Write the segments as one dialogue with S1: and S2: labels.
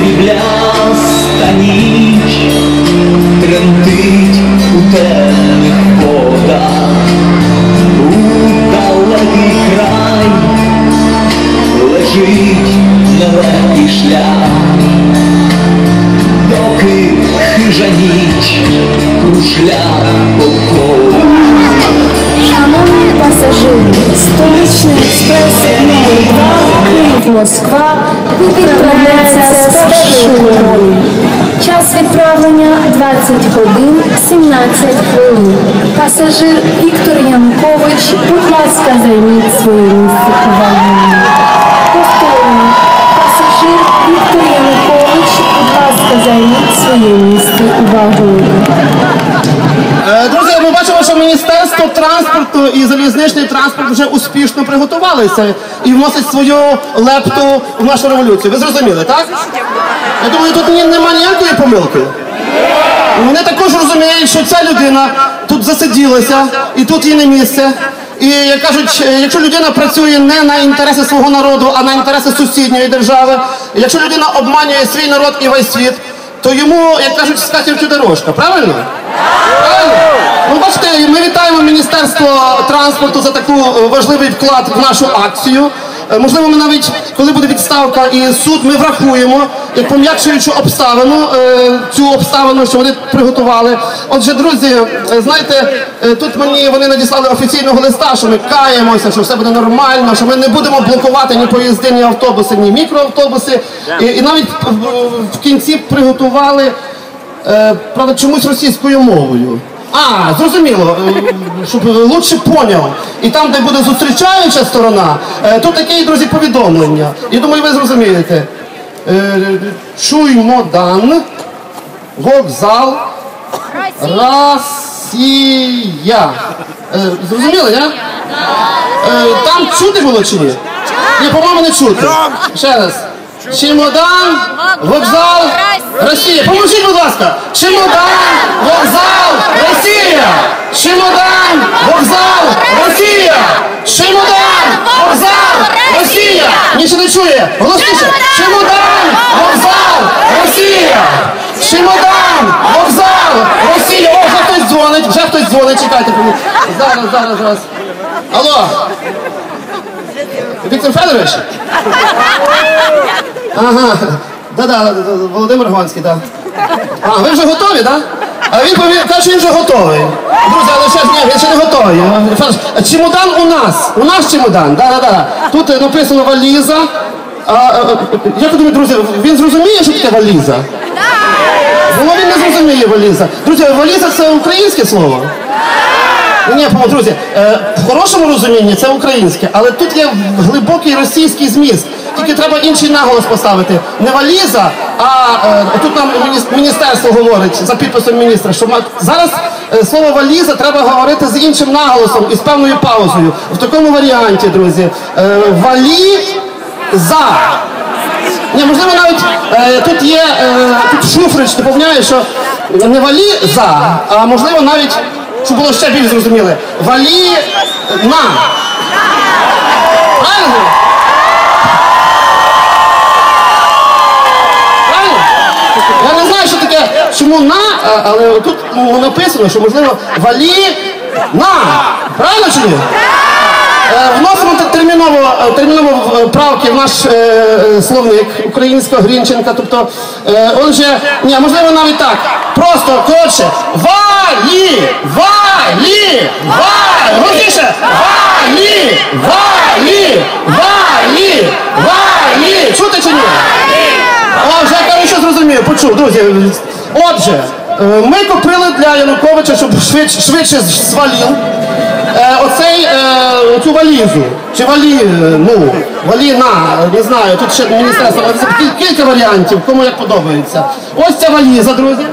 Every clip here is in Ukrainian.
S1: срібляста ніч тремтить у темних водах, у далекий край лежить нелегкий шлях, доки хижа ніч кружля по колу.
S2: Шановні пасажири, столичний експрес номер 2 Київ Москва відправляється з першою. Час відправлення 20 годин 17 хвилин. Пасажир Віктор Янукович, будь ласка, займіть своє місце вагоні. Повторюю, пасажир Віктор Янукович, будь ласка, займіть своє місце у вагоні.
S3: Е, Друзі, ми бачимо, що Міністерство транспорту і залізничний транспорт вже успішно приготувалися і вносить свою лепту в нашу революцію. Ви зрозуміли, так? Я думаю, тут немає ніякої помилки. Вони також розуміють, що ця людина тут засиділася, і тут їй не місце. І як кажуть, е, якщо людина працює не на інтереси свого народу, а на інтереси сусідньої держави, якщо людина обманює свій народ і весь світ, то йому, як кажуть, скатертю дорожка, правильно? Правильно? Ну, бачите, ми вітаємо Міністерство транспорту за таку е, важливий вклад в нашу акцію. Е, Можливо, ми навіть, коли буде відставка і суд, ми врахуємо як пом'якшуючу обставину е, цю обставину, що вони приготували. Отже, друзі, е, знаєте, е, тут мені вони надіслали офіційного листа, що ми каємося, що все буде нормально, що ми не будемо блокувати ні поїзди, ні автобуси, ні мікроавтобуси. І, і навіть в, кінці приготували. Е, правда, чомусь російською мовою. А, зрозуміло, щоб лучше поняв. І там, де буде зустрічаюча сторона, тут таке, друзі, повідомлення. Я думаю, ви зрозумієте. Е, Чуймодан, вокзал, Росія. Е, Зрозуміли, я? Е, Там чути було чи ні? Ні, по-моєму, не чути. Ще раз. Чемодан, вокзал, Росія. Поможіть, будь ласка. Чемодан, вокзал, Росія. Чемодан, вокзал, Росія. Чемодан, вокзал, Росія. Нічого не чує. Голосніше. Чемодан, вокзал, Росія. Чемодан, Росія. О, вже хтось дзвонить, вже хтось дзвонить. Чекайте. Зараз, зараз, зараз. Алло. Віктор Федорович? Ага. Да-да, Володимир Гонський, так. А, ви вже готові, так? А він пові- каже, що він вже готовий. Друзі, але ще ні, він ще не готовий. Федорович, Чемодан у нас. У нас чемодан, да, да, да. Тут написано валіза. А, е, е, друзі, він зрозуміє, що таке валіза? Не зрозуміє валіза. Друзі, валіза це українське слово. Ні, друзі, е, в хорошому розумінні це українське, але тут є глибокий російський зміст. Тільки треба інший наголос поставити. Не валіза, а е, тут нам міністерство говорить за підписом міністра, що зараз е, слово валіза треба говорити з іншим наголосом і з певною паузою. В такому варіанті, друзі, валіза. Ні, можливо, навіть тут є тут Шуфрич доповняє, що не валі за, а можливо навіть, щоб було ще більш зрозуміле, валі на. Правильно? Правильно? Я не знаю, що таке, чому на, але тут написано, що можливо валі на. Правильно чи ні? Е, Вносимо те- терміново, е, терміново е, правки в наш е, е, словник українського Грінченка. Тобто, е, отже, ні, можливо навіть так. Просто коротше. Валі! Валі! Валі! Голосніше! Валі! Валі! Валі! Валі! Чути чи ні? О, вже я що зрозумів, почув, друзі. Отже, ми купили для Януковича, щоб швидше, швидше звалів. Е, оцей, е, цю валізу. Чи валі, е, ну, валі на, не знаю, тут ще міністерство. Кілька варіантів, кому як подобається. Ось ця валіза, друзі.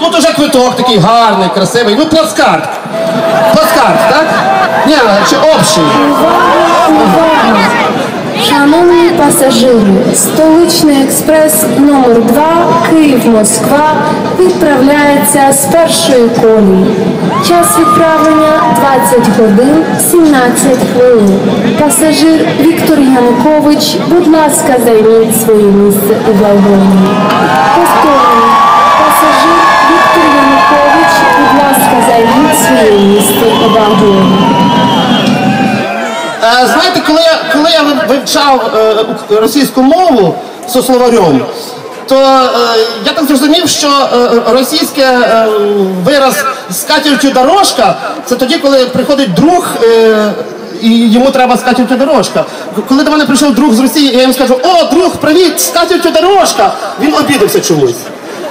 S3: Тут уже квиток такий гарний, красивий. Ну, плацкарт. Плацкарт, так? Ні, чи общий.
S2: Шановні пасажири, столичний експрес номер 2 Київ-Москва відправляється з першої колії. Час відправлення 20 годин 17 хвилин. Пасажир Віктор Янукович, будь ласка, займіть своє місце у вагоні. Повторюю, пасажир Віктор Янукович, будь ласка, займіть своє місце у вагоні.
S3: Е, знаєте, коли, я- коли я вивчав е, російську мову зі словарем, то е, я так зрозумів, що е, російське е, вираз скатертю дорожка це тоді, коли приходить друг. І йому треба скатертю дорожка. Коли до мене прийшов друг з Росії, я йому скажу, о, друг, привіт, скатертю дорожка. Він обідався чомусь.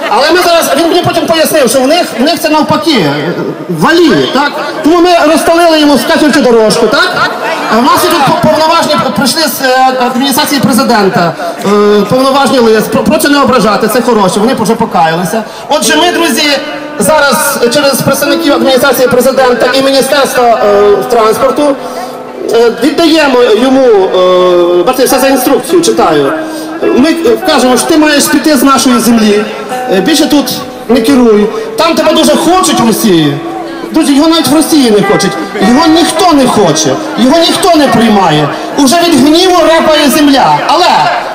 S3: Але ми зараз, він мені потім пояснив, що в них, в них це навпаки, валі, так? Тому ми розстелили йому скатертю дорожку, так? В нас тут по- повноважні, прийшли з е, адміністрації президента, е, повноважні лист, про, про це не ображати, це хороше, вони вже покаялися. Отже, ми, друзі, зараз через представників адміністрації президента і Міністерства е, транспорту віддаємо йому, бачите, все за інструкцію читаю. Ми кажемо, що ти маєш піти з нашої землі, більше тут не керуй. Там тебе дуже хочуть в Росії. Друзі, його навіть в Росії не хочуть. Його ніхто не хоче, його ніхто не приймає. Уже від гніву репає земля. Але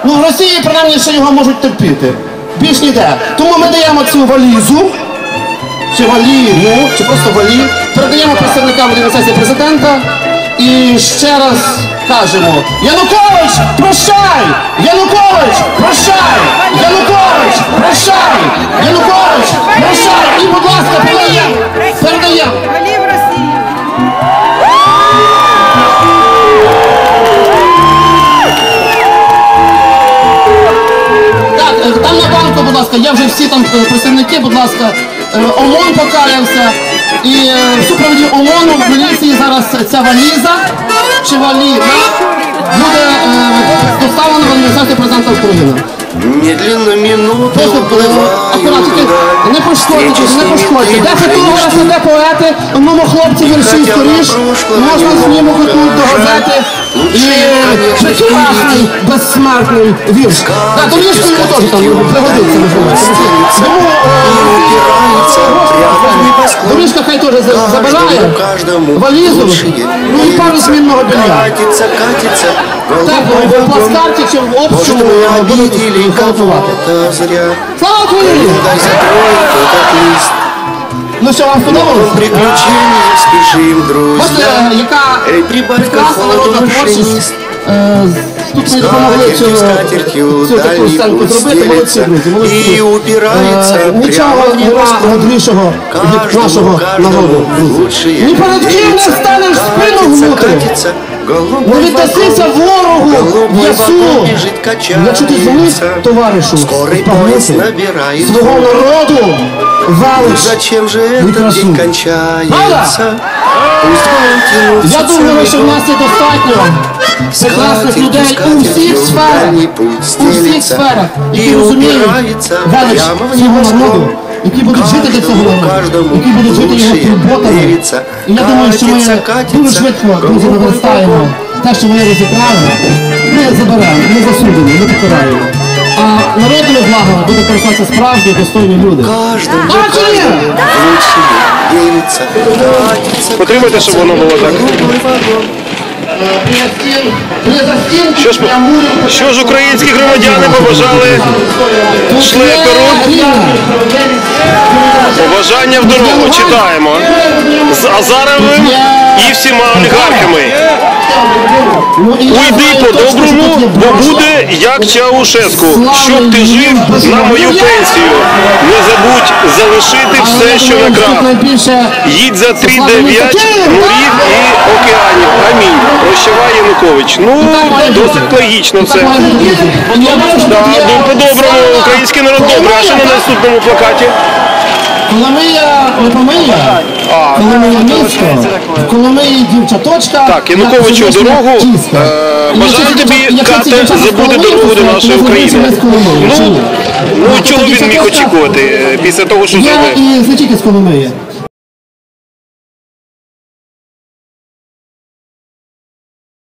S3: ну, в Росії принаймні ще його можуть терпіти. Більш ніде. Тому ми даємо цю валізу чи валі, ну, чи просто валі. Передаємо представникам адміністрації президента і ще раз кажемо: Янукович, прощай! Янукович, прощай! Янукович, прощай! І е, в супроводі ОМОНу в міліції зараз ця валіза. Чи валіза? Буде е, доставлена в адміністрацію президента України.
S4: Медленно
S3: минуту, е, акуратики, не пошкодьте, не пошкодьте. Де фотограф, де поети, ну хлопці вірші скоріш, можна зніму хотнуть до газети. І прекрасний, безсмертний вірш. Так, до віршку йому теж там пригодиться, можливо. Тому
S4: упирается прямо небосклон.
S3: Доріжка хай теж за- забирає
S4: каждому
S3: валізу,
S4: лучшее.
S3: ну і пару змінного белья.
S4: Катится, катится,
S3: Так,
S4: голубой
S3: в
S4: вагон.
S3: плацкарті чи в
S4: Может,
S3: общому
S4: мы
S3: е, будуть
S4: обидели
S3: голосувати.
S4: кого-то зря.
S3: Слава Україні! Ну що, вам сподобалось?
S4: Приключения спешим, друзья.
S3: Бачите, яка
S4: Эй, прибавь
S3: прекрасна народна творчість. Е, Тут мені допомогли цю, цю таку сценку зробити. Молодці, друзі, молодці. Е, Нічого нема мудрішого від нашого народу. друзі. Ні перед ким не станеш спину гнути. Не віддасися ворогу в ясу. Якщо ти зумів, товаришу, спагнути свого народу валиш.
S4: Зачем же
S3: и
S4: этот день кончается? Пусть
S3: Я думаю, що в нас є достатньо прекрасних людей у всіх сферах. У всіх сферах, які розуміють велич
S4: небосклон.
S3: народу, які будуть жити для цього народу, які будуть жити його турботами. І я думаю, що ми дуже швидко друзі наверстаємо те, що вони розібрали. Ми заберемо, ми засудимо, ми покараємо. А народними благами буде користуватися справжні достойні люди.
S4: Каждому,
S3: А чи
S4: каждому верится.
S5: Потримайте, щоб воно було так. Що ж, що ж українські громадяни побажали шлеперу? Побажання в дорогу читаємо. З Азаровим і всіма олігархами. Уйди по-доброму, бо буде як Чаушеску. Щоб ти жив на мою пенсію. Не забудь залишити все, що накрав. Їдь за 3-9 морів і океанів. Амінь. Прощавай Янукович. Ну, досить логічно це. Ну, по-доброму, український народ добрий. А що на наступному плакаті?
S3: Коломия, не помия,
S5: А,
S3: Коломия місто, в Коломиї дівчаточка.
S5: Так, Януковичу
S3: як
S5: дорогу.
S3: чиста.
S5: Е,
S3: І
S5: Бажаю
S3: ці
S5: тобі,
S3: дівчата- якщо ці
S5: Кате,
S3: дівчата з
S5: забути
S3: Коломиї
S5: дорогу до нашої України.
S3: з Коломиї, чи
S5: Ну,
S3: ні?
S5: ну чого він міг очікувати е, після того, що
S3: Є
S5: зробив?
S3: і не тільки з Коломиї.